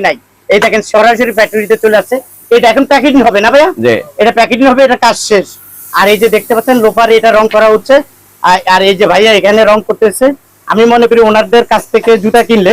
নাই। এই দেখেন সরাসরি ফ্যাক্টরিতে চলে আসছে। এটা এখন প্যাকেটিং হবে না ভাইয়া? এটা প্যাকেটিং হবে এটা কাজ শেষ। আর এই যে দেখতে পাচ্ছেন লোপার এটা রং করা হচ্ছে। আর- এই যে ভাইয়া এখানে রং করতেছে। আমি মনে করি ওনারদের কাছ থেকে জুতা কিনলে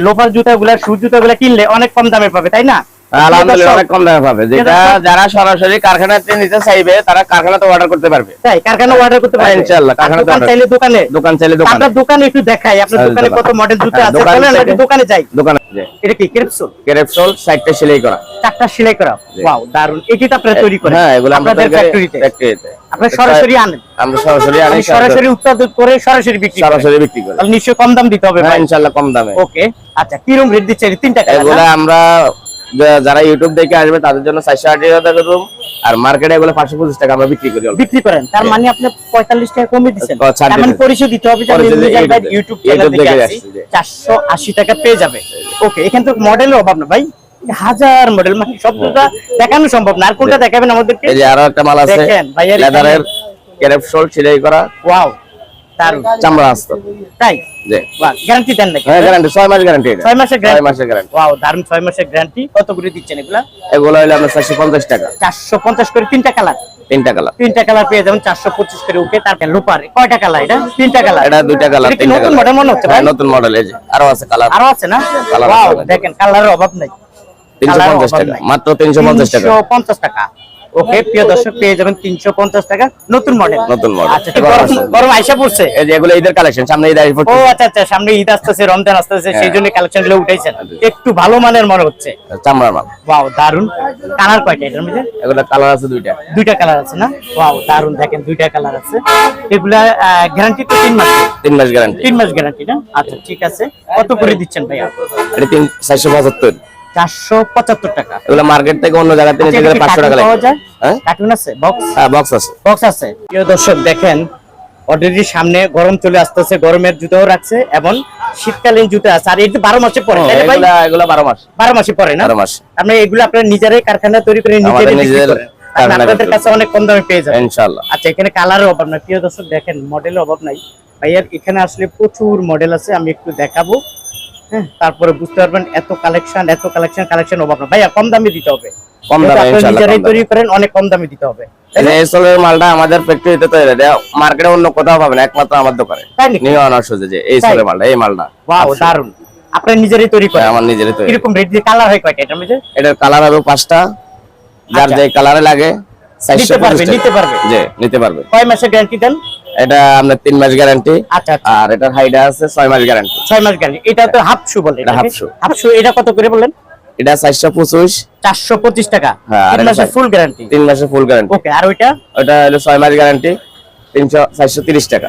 লোপার জুতা গুলা জুতাগুলা জুতা গুলা কিনলে অনেক কম দামে পাবে তাই না? আলহামদুলিল্লাহ অনেক কম দামে পাবে। যেটা যারা সরাসরি কারখানাতে নিতে চাইবে তারা কারখানাতে অর্ডার করতে পারবে। তাই কারখানা অর্ডার করতে পারবে। ইনশাআল্লাহ, কারখানাতে দোকান চাইলে দোকানে। দোকান চাইলে দোকানে। আপনার দোকানে একটু দেখাই আপনার দোকানে কত মডেল জুতা আছে দোকানে চলেন দোকানে যাই। দোকানে জি। এটা কি ক্রেপসুল ক্রেপসোল সাইডটা সেলাই করা। চারটা সেলাই করা। ওয়াও দারুণ এটি তো আপনারা তৈরি করেন। হ্যাঁ এগুলো আমরা ফ্যাক্টরিতে ফ্যাক্টরিতে আপনারা সরাসরি আনেন। আমরা সরাসরি আনি সরাসরি উৎপাদন করে সরাসরি বিক্রি সরাসরি বিক্রি করি। তাহলে নিশ্চয়ই কম দাম দিতে হবে হ্যাঁ ভাই। ইনশাআল্লাহ কম দামে। ওকে আচ্ছা কিরম রেট দিচ্ছে? এই তিনটা এগুলো আমরা যারা ইউটিউব দেখে আসবে তাদের জন্য চারশো আশি টাকা রুম আর মার্কেটে এগুলো পাঁচশো পঁচিশ টাকা আমরা বিক্রি করি বিক্রি করেন তার মানে আপনি পঁয়তাল্লিশ টাকা কমে দিচ্ছেন। তার মানে দিতে হবে। ইউটিউবে- থেকে। চারশো আশি টাকা পেয়ে যাবে। ওকে এখানে তো মডেলের অভাব না ভাই। হাজার মডেল মানে সব দুটা দেখানো সম্ভব না। আর কোনটা দেখাবেন আমাদেরকে? এই যে আরও একটা মাল আছে লেদারের ক্রেপসোল সেলাই করা। ওয়াও দারুণ চামড়া আসতো তাই? জি। বাহ গ্যারান্টি দেন নাকি? হ্যাঁ গ্যারান্টি ছয় মাস গ্যারান্টি মাসের মাসের গ্যারান্টি ওয়াও দারুণ ছয় মাসের গ্যারান্টি কত করে দিচ্ছেন এগুলা? এগুলো হলো আপনার চারশো পঞ্চাশ টাকা। চারশো পঞ্চাশ করে তিনটা কালার তিনটা কালার তিনটা কালার পেয়ে যাবেন চারশো পঁচিশ করে ওকে তারপর লুপার কয়টা কালার এটা? তিনটা কালার এটা দুইটা কালার তিনটা নতুন মডেল মনে হচ্ছে ভাই? হ্যাঁ, নতুন মডেল এই যে। আরও আছে কালার আরও আছে না? দেখেন কালারের অভাব নাই। টাকা। মাত্র তিনশো পঞ্চাশ টাকা। 350 টাকা। ওকে প্রিয় দর্শক পেয়ে যাবেন তিনশো পঞ্চাশ টাকা নতুন মডেল নতুন। আচ্ছা গরম আইসা পড়ছে। এই যে এগুলো ঈদের কালেকশন সামনে ঈদ আসবে। ও আচ্ছা আচ্ছা সামনে ঈদ আসতেছে রমজান আসতেছে সেই। জন্য কালেকশনগুলো উঠাইছেন একটু ভালো মানের মনে হচ্ছে। চামড়ার মাল। ওয়াও দারুণ কালার কয়টা এটার মধ্যে? এগুলো কালার আছে দুইটা। দুইটা কালার আছে না? ওয়াও দারুণ দেখেন দুইটা কালার আছে। এগুলা গ্যারান্টি তো তিন মাস? তিন মাস গ্যারান্টি তিন মাস গ্যারান্টি না? আচ্ছা ঠিক আছে। কত করে দিচ্ছেন ভাইয়া? এটা তিন চারশো পঁচাত্তর চারশো পঁচাত্তর টাকা। এগুলো মার্কেট থেকে অন্য জায়গা থেকে আচ্ছা, গেলে টাকা হ্যাঁ? কার্টুন আছে? বক্স হ্যাঁ বক্স আছে। বক্স আছে। প্রিয় দর্শক দেখেন অলরেডি সামনে গরম চলে আসতেছে গরমের জুতাও রাখছে এবং শীতকালীন জুতা আছে। আর এটা বারো মাসে পরে তাই ভাই? এগুলা এগুলো বারো মাস। বারো মাসে পরে না? বারো মাস। আপনি এগুলো আপনার নিজেরাই কারখানা তৈরি করে আমাদের নিজেরাই বিক্রি করেন। আপনাদের কাছে অনেক কম দামে পেয়ে যাবেন। আচ্ছা এখানে কালারের অভাব নাই। প্রিয় দর্শক দেখেন মডেলের অভাব নাই। ভাইয়ার এখানে আসলে প্রচুর মডেল আছে আমি একটু দেখাবো। তারপরে বুঝতে পারবেন এত কালেকশন এত কালেকশন কালেকশন অভাব না। ভাইয়া কম দামে দিতে হবে। কম দামে নিজেরাই তৈরি করেন অনেক কম দামে দিতে হবে। এই মালটা আমাদের ফ্যাক্টরিতে তৈরি মার্কেটে অন্য কোথাও পাবে না একমাত্র আমার দোকানে? নিয়ে আনার সুযোগ যে এই? সোলের মালটা এই মালটা। ওয়াও দারুণ আপনারা নিজেরাই তৈরি হ্যাঁ, করেন আমার নিজেরই তৈরি। কীরকম রেট দিয়ে কালার হয় কয়টা? এটার মধ্যে? এটার কালার হবে পাঁচটা। যার আচ্ছা। যে কালারে লাগে নিতে পারবে, নিতে পারবে। জি নিতে পারবে। কয় মাসের গ্যারান্টি দেন? এটা আপনার তিন মাস গ্যারান্টি আচ্ছা আচ্ছা। আর এটার হাইডা আছে ছয় মাস গ্যারান্টি ছয় মাস গ্যারান্টি এটা তো হাফ শু বলে হাফ শু হাফ শু এটা কত করে বলেন এটা চারশো পঁচিশ। চারশো পঁচিশ টাকা। হ্যাঁ, তিন মাসের ফুল গ্যারান্টি তিন মাসের ফুল গ্যারান্টি ওকে আর ওইটা? ওটা হলো ছয় মাস গ্যারান্টি টাকা।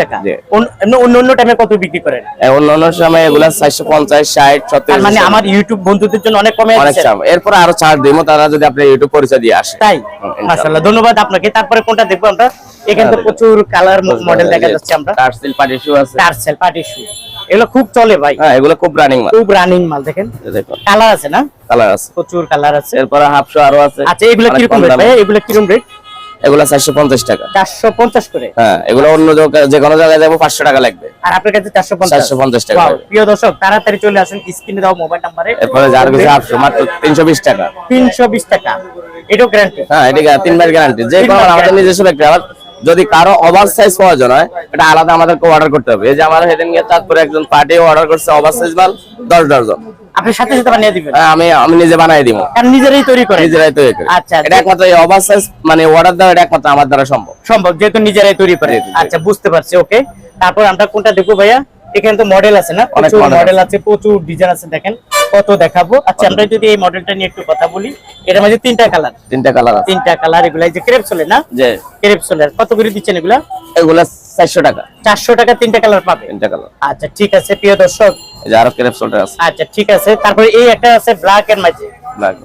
টাকা। অন্য অন্য অন্য টাইমে কত বিক্রি করেন? অন্য অন্য সময় এগুলা চারশো পঞ্চাশ ষাট সত্তর মানে আমার ইউটিউব বন্ধুদের জন্য অনেক কমে অনেক এরপর আরও ছাড় দিব তারা যদি আপনি ইউটিউব পরিচয় দিয়ে আসে। তাই? ইনশাআল্লাহ। ধন্যবাদ আপনাকে। তারপরে কোনটা দেখব আমরা? এখানে তো প্রচুর কালার মডেল দেখা যাচ্ছে আমরা। টার্সেল পার্টি শু আছে। টার্সেল পার্টি শু এগুলো খুব চলে ভাই। হ্যাঁ এগুলো খুব রানিং মাল। খুব রানিং মাল দেখেন। কালার আছে না? কালার আছে। প্রচুর কালার আছে। এরপরে হাফশো আরও আছে। আচ্ছা এগুলো কীরকম কম রেট ভাই? এগুলো কীরকম রেট এগুলো চারশো পঞ্চাশ টাকা। চারশো পঞ্চাশ করে? হ্যাঁ এগুলো অন্য যে কোনো জায়গায় যাব পাঁচশো টাকা লাগবে। আর আপনার কাছে চারশো পঞ্চাশ? 450 টাকা। প্রিয় দর্শক তাড়াতাড়ি চলে আসুন স্ক্রিনে দাও মোবাইল নাম্বারে। এরপরে যার কিছু মাত্র তিনশো বিশ টাকা। তিনশো বিশ টাকা। এটাও গ্যারান্টি হ্যাঁ এদিকে তিন মাস গ্যারান্টি যে কোনো আমাদের নিজস্ব ব্যক্তি। আবার যদি কারও ওভার সাইজ প্রয়োজন হয় এটা আলাদা আমাদেরকে অর্ডার করতে হবে। এই যে আমার সেদিন গিয়ে তারপরে একজন পার্টি অর্ডার করছে ওভার সাইজ মাল দশ ডজন আপনি সাথে সাথে বানিয়ে দিবেন? হ্যাঁ, আমি আমি নিজে বানাই দিব। কারণ নিজেরাই তৈরি করেন নিজেরাই তৈরি করি। আচ্ছা, এটা একমাত্র এই ওভার সাইজ মানে অর্ডার দেওয়া এটা একমাত্র আমার দ্বারা সম্ভব। সম্ভব যেহেতু নিজেরাই তৈরি করে। আচ্ছা বুঝতে পারছি ওকে তারপর আমরা কোনটা দেখব ভাইয়া? এখানে তো মডেল আছে না? প্রচুর মডেল আছে। প্রচুর ডিজাইন আছে দেখেন। কত দেখাবো? আচ্ছা আমরা যদি এই মডেলটা নিয়ে একটু কথা বলি এটার মধ্যে তিনটা কালার তিনটা কালার আছে। তিনটা কালার এগুলা যে ক্রেপ চলে না? যে ক্রেপ চলে। কত করে দিচ্ছেন এগুলা? এগুলা চারশো টাকা। চারশো টাকা তিনটা কালার পাবে। তিনটা কালার আচ্টা ঠিক আছে প্রিয় দর্শক এই যে আরও ক্রেপ আছে। আচ্ছা ঠিক আছে। তারপরে এই একটা আছে ব্ল্যাক এর মাঝে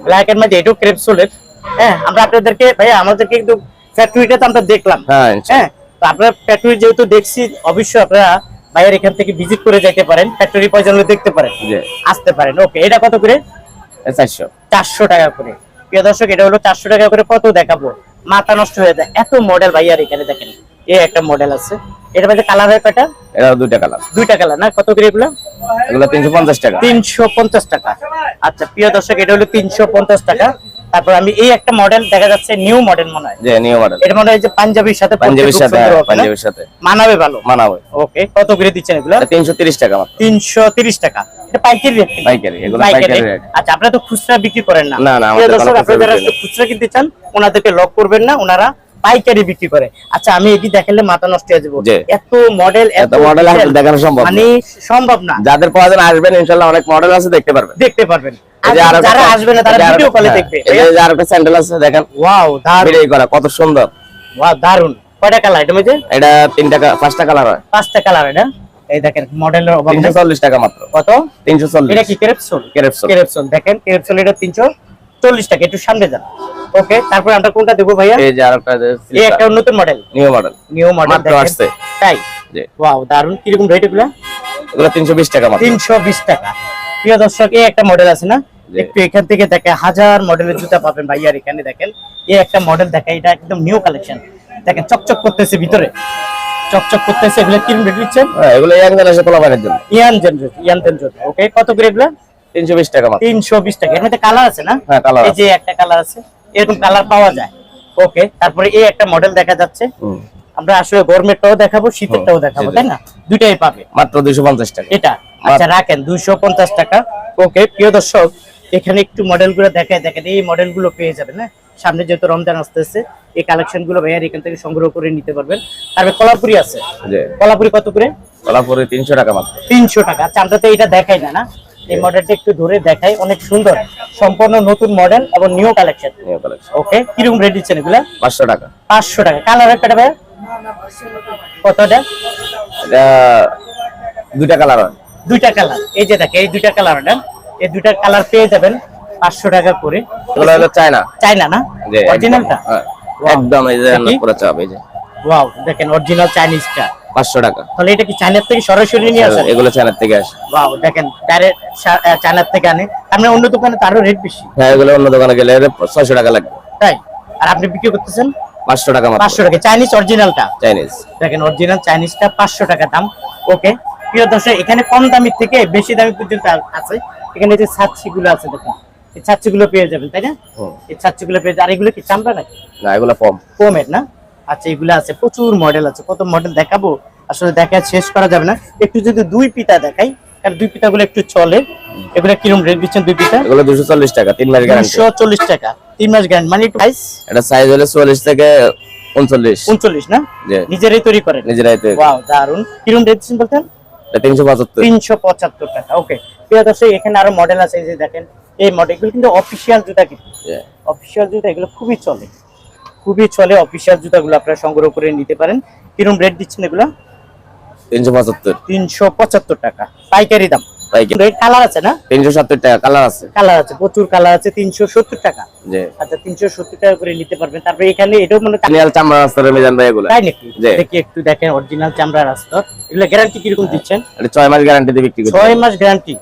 ব্ল্যাক এর মাঝে এটাও ক্রেপ সোলের হ্যাঁ আমরা আপনাদেরকে ভাইয়া আমাদেরকে কিন্তু ফ্যাক্টরিটা তো আমরা দেখলাম। হ্যাঁ হ্যাঁ তো আপনারা ফ্যাক্টরি যেহেতু দেখছি অবশ্যই আপনারা ভাইয়ের এখান থেকে ভিজিট করে যেতে পারেন। ফ্যাক্টরি পর্যন্ত দেখতে পারেন। আসতে পারেন। ওকে এটা কত করে? চারশো। চারশো টাকা করে। প্রিয় দর্শক এটা হলো চারশো টাকা করে। কত দেখাবো? মাথা নষ্ট হয়ে যায়। এত মডেল ভাইয়ার এখানে দেখেন। এই একটা মডেল আছে। এটার মধ্যে কালার হয় কয়টা এটা দুইটা কালার দুইটা কালার না? কত করে এগুলো? এগুলো তিনশো পঞ্চাশ টাকা। তিনশো পঞ্চাশ টাকা। আচ্ছা প্রিয় দর্শক এটা হলো তিনশো পঞ্চাশ টাকা। তারপর আমি এই একটা মডেল দেখা যাচ্ছে নিউ মডেল মনে হয়। যে নিউ মডেল এটা মনে হয় যে পাঞ্জাবির সাথে পাঞ্জাবির সাথে হ্যাঁ? পাঞ্জাবির সাথে। মানাবে ভালো। মানাবে। ওকে কত করে দিচ্ছেন এগুলো? তিনশো তিরিশ টাকা মাত্র। তিনশো তিরিশ টাকা। এটা পাইকারি রেট পাইকারি এগুলো পাইকারি পাইকারি রেট আচ্ছা আপনারা তো খুচরা বিক্রি করেন না। না, না, আমাদের খুচরা কিনতে চান ওনাদেরকে লক করবেন না ওনারা পাইকারি বিক্রি করে। আচ্ছা আমি এটি দেখালে মাথা নষ্ট হয়ে যাব। এত মডেল এত মডেল দেখানো সম্ভব। মানে সম্ভব না। যাদের প্রয়োজন আসবেন ইনশাল্লাহ অনেক মডেল আছে দেখতে পারবেন। দেখতে পারবেন। এই যে আর আরেকটা- যারা আসবে না তারা ভিডিও কলে দেখবে। এই যে আরেকটা স্যান্ডেল আছে দেখেন। ওয়াও দারুণ করা কত সুন্দর। ওয়াও কয়টা কালার এটা মধ্যে পাঁচটা কালার হয়। পাঁচটা কালার এটা। এই দেখেন মডেলের অভাব টাকা মাত্র। কত? এটা কি কেরেপসোল কেরেপসোল। কেরেপসোল দেখেন কেরেপসোল এটা তিনশো। চল্লিশ টাকা একটু সামনে যান। ওকে তারপর আমরা কোনটা দেবো ভাইয়া? এই যে আরেকটা এই একটা নতুন model new model new model আসছে। তাই? ওয়াও দারুণ কীরকম রেট এগুলা? এগুলো তিনশো বিশ টাকা মাত্র। তিনশো বিশ টাকা। প্রিয় দর্শক এই একটা মডেল আছে না? একটু এখান থেকে দেখে হাজার মডেলের জুতা পাবেন ভাইয়ার এখানে দেখেন এই একটা মডেল দেখে এটা একদম নিউ কালেকশন দেখেন চকচক করতেছে ভিতরে। চকচক করতেছে এগুলো কীরকম রেট দিচ্ছেন হ্যাঁ এগুলো ইয়াং জেনারেশন পোলাপানের জন্য। ইয়ান জেনারেট ইয়ান জেনারেট ওকে কত করে এগুলো? তিনশো বিশ টাকা মাত্র। তিনশো বিশ টাকা। এর মধ্যে কালার আছে না? হ্যাঁ, colour এই যে একটা কালার আছে এরকম কালার পাওয়া যায়। ওকে তারপরে এই একটা মডেল দেখা যাচ্ছে। আমরা আসলে গরমেরটাও দেখাবো শীতেরটাও দেখাবো। তাই না? দুইটাই পাবে। মাত্র দুইশো পঞ্চাশ টাকা। এটা। আচ্ছা রাখেন দুইশো পঞ্চাশ টাকা। ওকে প্রিয় দর্শক এখানে একটু মডেলগুলো দেখায়। দেখেন এই মডেলগুলো পেয়ে যাবেন না সামনে যেহেতু রমজান আসতেছে এই কালেকশনগুলো ভাইয়ার এখান থেকে সংগ্রহ করে নিতে পারবেন। তারপরে কলাপুরি আছে। কলাপুরি কত করে? কলাপুরে তিনশো টাকা মাত্র। তিনশো টাকা। আচ্ছা আমরা তো এটা দেখাই না না? এই মডেলটা একটু ধরে দেখাই অনেক সুন্দর। সম্পূর্ণ নতুন মডেল এবং new collection new collection okay কীরকম রেট দিচ্ছেন এগুলা? পাঁচশো টাকা। পাঁচশো টাকা। কালার একটা ভাইয়া? কতটা? এটা দুইটা কালার দুইটা কালার এই যে দেখে এই দুইটা কালার না? এই দুইটা কালার পেয়ে যাবেন পাঁচশো টাকা করে। এগুলো হলো চায়না চাইনা না? অরিজিনালটা হ্যাঁ, একদম এই যে পুরো চাপ এই যে। ওয়াও দেখেন অরিজিনাল চাইনিজটা পাঁচশো টাকা। তাহলে এটা কি চাইনার থেকে সরাসরি নিয়ে আসেন? এগুলো চায়নার থেকে আসে। ওয়াও দেখেন ডাইরেক্ট চায়নার থেকে আনে। আমরা অন্য দোকানে তো আরও রেট বেশি। হ্যাঁ এগুলো অন্য দোকানে গেলে ছয়শো টাকা লাগবে। তাই? আর আপনি বিক্রি করতেছেন? পাঁচশো টাকা মাত্র। পাঁচশো টাকা। চাইনিজ অরিজিনালটা চাইনিজ দেখেন অরিজিনাল চাইনিজটা পাঁচশো টাকা দাম। ওকে প্রিয় দর্শক এখানে কম দামের থেকে বেশি দামি পর্যন্ত আছে। এখানে যে ছাচ্ছি গুলো আছে দেখুন এই ছাচ্ছি গুলো পেয়ে যাবেন তাই না। এই ছাচ্ছি গুলো পেয়ে আর এগুলো কি চামড়া নাকি? না এগুলো কম কমের না? আচ্ছা এগুলো আছে প্রচুর মডেল আছে। কত মডেল দেখাবো? আসলে দেখা শেষ করা যাবে না। একটু যদি দুই পিতা দেখাই কারণ দুই পিতা গুলো একটু চলে। এগুলো কিরম রেট দিচ্ছেন দুই পিতা? এগুলো দুশো চল্লিশ টাকা তিন মাস গ্যারান্টি দুশো চল্লিশ টাকা তিন মাস গ্যারান্টি মানে একটু প্রাইস এটা সাইজ হলে চল্লিশ থেকে উনচল্লিশ। উনচল্লিশ না? নিজেরাই তৈরি করেন। নিজেরাই তো ওয়াও দারুণ কিরম রেট দিচ্ছেন বলতেন? তিনশো পঁচাত্তর। তিনশো পঁচাত্তর টাকা ওকে। প্রিয় দর্শক এখানে আরও মডেল আছে এই যে দেখেন। এই মডেল এগুলো কিন্তু অফিসিয়াল জুতা কিন্তু. অফিসিয়াল জুতা এগুলো খুবই চলে। খুবই চলে অফিসিয়াল জুতাগুলো আপনারা সংগ্রহ করে নিতে পারেন। কিরম রেট দিচ্ছেন এগুলো? তিনশো পঁচাত্তর। তিনশো পঁচাত্তর টাকা। পাইকারি দাম। কালার আছে না? তিনশো সত্তর টাকা কালার আছে। কালার আছে প্রচুর কালার আছে তিনশো সত্তর টাকা। আচ্ছা তিনশো সত্তর টাকা করে নিতে পারবেন। তারপরে এখানে এটাও মনে হয় চামড়া রাস্তার মিজান ভাই এগুলো। তাই নাকি? জি। দেখি একটু দেখেন অরিজিনাল চামড়া রাস্তা। এগুলো গ্যারান্টি কীরকম দিচ্ছেন? এটা ছয় মাস গ্যারান্টি দিয়ে বিক্রি করতে ছয় মাস গ্যারান্টি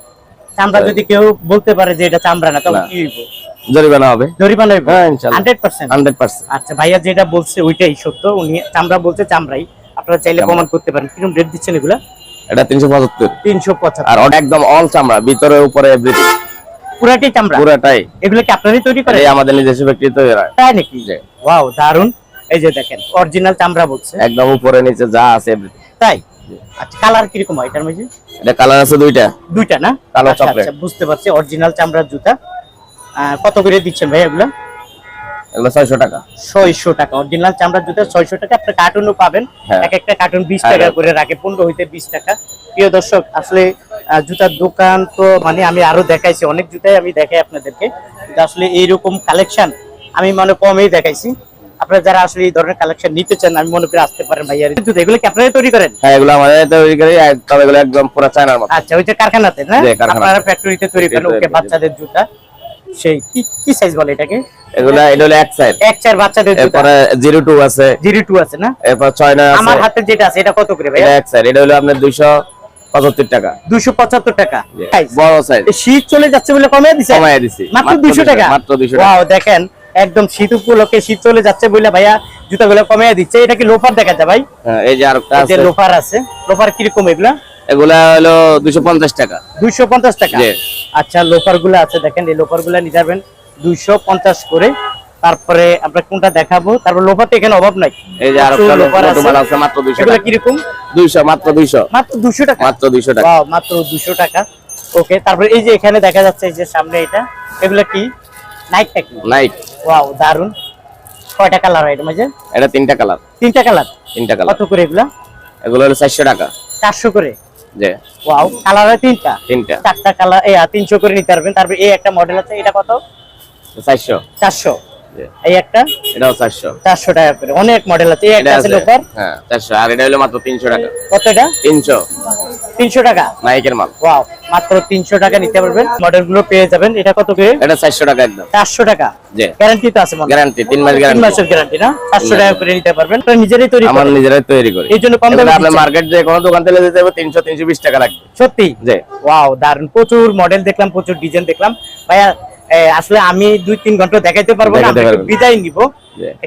চামড়া যদি কেউ বলতে পারে যে এটা চামড়া না তখন কি হইব? জরিমানা হবে। জরিমানা হ্যাঁ, ইনশাল্লাহ। Hundred percent? Hundred percent. আচ্ছা ভাইয়া যেটা বলছে ওইটাই সত্য। উনি চামড়া বলছে চামড়াই। আপনারা চাইলে করতে পারেন। কীরকম রেট দিচ্ছেন এগুলা? এটা তিনশো পঁচাত্তর। তিনশো পঁচাত্তর। আর একদম অল চামড়া ভিতরে উপরে এভরিথিং পুরাটাই চামড়া? পুরোটাই। এগুলো কি আপনারই তৈরি করে এই আমাদের নিজস্ব তৈরি হয়। তাই নাকি। ওয়াও দারুণ এই যে দেখেন অরিজিনাল চামড়া বলছে। একদম উপরে নিচে যা আছে তাই? আচ্ছা কালার কীরকম হয় এটার মধ্যে? এটা কালার আছে দুইটা। দুইটা না? কালো আচ্ছা, chocolate। আচ্ছা, বুঝতে পারছি। অরিজিনাল চামড়ার জুতা। কত করে দিচ্ছেন ভাই এগুলো? টাকা। ছয়শো টাকা। অরিজিনাল চামড়ার জুতা ছয়শো টাকা। আপনি কার্টুনও পাবেন। এক একটা কার্টুন বিশ হ্যাঁ, টাকা হ্যাঁ। করে রাখে। হইতে টাকা। প্রিয় দর্শক আসলে জুতার দোকান তো মানে আমি আরও দেখাইছি। অনেক জুতাই আমি দেখাই আপনাদেরকে। আসলে এইরকম কালেকশন আমি মানে কমেই দেখাইছি। আপনারা যারা আসলে এই ধরনের কালেকশন নিতে চান আমি মনে করি আসতে পারেন ভাইয়ার জুতা এগুলো কি আপনারা তৈরি করেন? হ্যাঁ এগুলো আমাদের তৈরি করি। তবে এগুলো একদম পুরো চায়নার মতো। আচ্ছা ওই যে কারখানাতে না? আপনারা ফ্যাক্টরিতে তৈরি করেন। ওকে বাচ্চাদের জুতা। সেই কি কি সাইজ বলে এটাকে? এগুলো এটা হলো এক সাইড এক চার বাচ্চাদের এরপরে জিরো টু আছে। জিরো টু আছে না? এরপর ছয় নয় আছে। আমার হাতে যেটা আছে এটা কত করে ভাইয়া? এক সাইড এটা হলো আপনার দুইশো পঁচাত্তর টাকা। দুশো পঁচাত্তর টাকা। Size। বড় সাইজ শীত চলে যাচ্ছে বলে কমে দিছে? দিছি। মাত্র দুশো টাকা? মাত্র দুইশো টাকা। ওয়াও দেখেন একদম শীত উপলক্ষে শীত চলে যাচ্ছে বলে ভাইয়া জুতাগুলো কমিয়ে দিচ্ছে। এটা কি লোফার দেখা যায় ভাই? হ্যাঁ, এই যে আরেকটা যে আছে। লোফার আছে। লোফার কীরকম এগুলা? এগুলা হলো দুশো পঞ্চাশ টাকা। দুইশো পঞ্চাশ টাকা। আচ্ছা লোফারগুলো আছে দেখেন এই লোফারগুলা নিয়ে যাবেন দুইশো পঞ্চাশ করে। তারপরে আমরা কোনটা দেখাবো? তারপর লোফার তো এখানে অভাব নাই। এই যে আরেকটা লোফার আছে। মাত্র দুইশো এগুলো টাকা। কীরকম? দুইশো মাত্র দুইশো। মাত্র দুশো টাকা? মাত্র দুইশো টাকা। মাত্র দুশো টাকা। ওকে তারপরে এই যে এখানে দেখা যাচ্ছে এই যে সামনে এটা এগুলো কি? নাইট নাকি নাইট ওয়াও দারুণ কয়টা কালার হয় এটার মাঝে এটা তিনটা কালার। তিনটা কালার? তিনটা কালার। কত করে এগুলা? এগুলো হলো চারশো টাকা। চারশো করে? যে ওয়াও কালার হয় তিনটা? তিনটা। চারটা কালার এই তিনশো করে নিতে পারবেন। তারপর এই একটা মডেল আছে এটা কত? চারশো। চারশো। জি। এই একটা? এটাও চারশো। চারশো টাকা করে। অনেক মডেল আছে। এই একটা আছে আছে। লোফার হ্যাঁ চারশো। আর এটা হলো মাত্র তিনশো টাকা। কত এটা? তিনশো। তিনশো টাকা? নাইকের মাল। ওয়াও মাত্র তিনশো টাকা নিতে পারবেন। মডেল পেয়ে যাবেন। এটা কত করে? এটা চারশো টাকা একদম। চারশো টাকা? যে গ্যারান্টি তো আছে মনে গ্যারান্টি তিন মাস তিন গ্যারান্টি মাসের গ্যারান্টি না? চারশো টাকা করে নিতে পারবেন। আপনারা নিজেরাই তৈরি আমার। নিজেরাই তৈরি করি। এই জন্য কম দামে মার্কেট যে কোনো দোকান থেকে যেতে হবে টাকা লাগবে। সত্যি? ওয়াও দারুণ প্রচুর মডেল দেখলাম প্রচুর ডিজাইন দেখলাম। ভাইয়া আসলে আমি দুই তিন ঘণ্টা দেখাইতে পারব না। বিদায় নিব।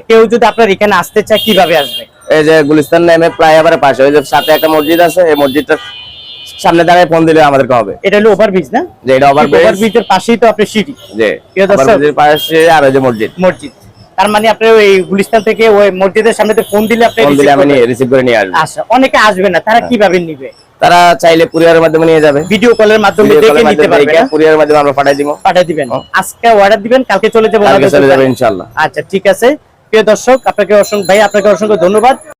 কেউ যদি আপনার এখানে আসতে চায় কীভাবে আসবে? এই যে গুলিস্তান নেমে ফ্লাইওভারের পাশে ওই যে সাথে একটা মসজিদ আছে এই মসজিদটার সামনে দাঁড়িয়ে ফোন দিলে আমাদেরকে হবে। এটা হলো ওভারব্রিজ না? যে এটা ওভার ওভার ব্রিজের পাশেই তো আপনার সিটি যে প্রিয় overbridge এর পাশে আর ওই যে মসজিদ। মসজিদ। তার মানে আপনি ওই গুলিস্তান থেকে ওই মসজিদের সামনে ফোন দিলে আপনি ফোন দিলে আমি রিসিভ করে নিয়ে আসব। আচ্ছা অনেকে আসবে না তারা কীভাবে নিবে? তারা চাইলে কুরিয়ারের মাধ্যমে নিয়ে যাবে। ভিডিও কলের মাধ্যমে দেখে নিতে পারবে কুরিয়ারের মাধ্যমে আমরা পাঠিয়ে দিব। পাঠিয়ে দিবেন। আজকে অর্ডার দিবেন কালকে চলে যাবে কালকে চলে যাবে ইনশাআল্লাহ। ইনশাল্লাহ আচ্ছা ঠিক আছে। প্রিয় দর্শক আপনাকে অসংখ্য ভাই আপনাকে অসংখ্য ধন্যবাদ।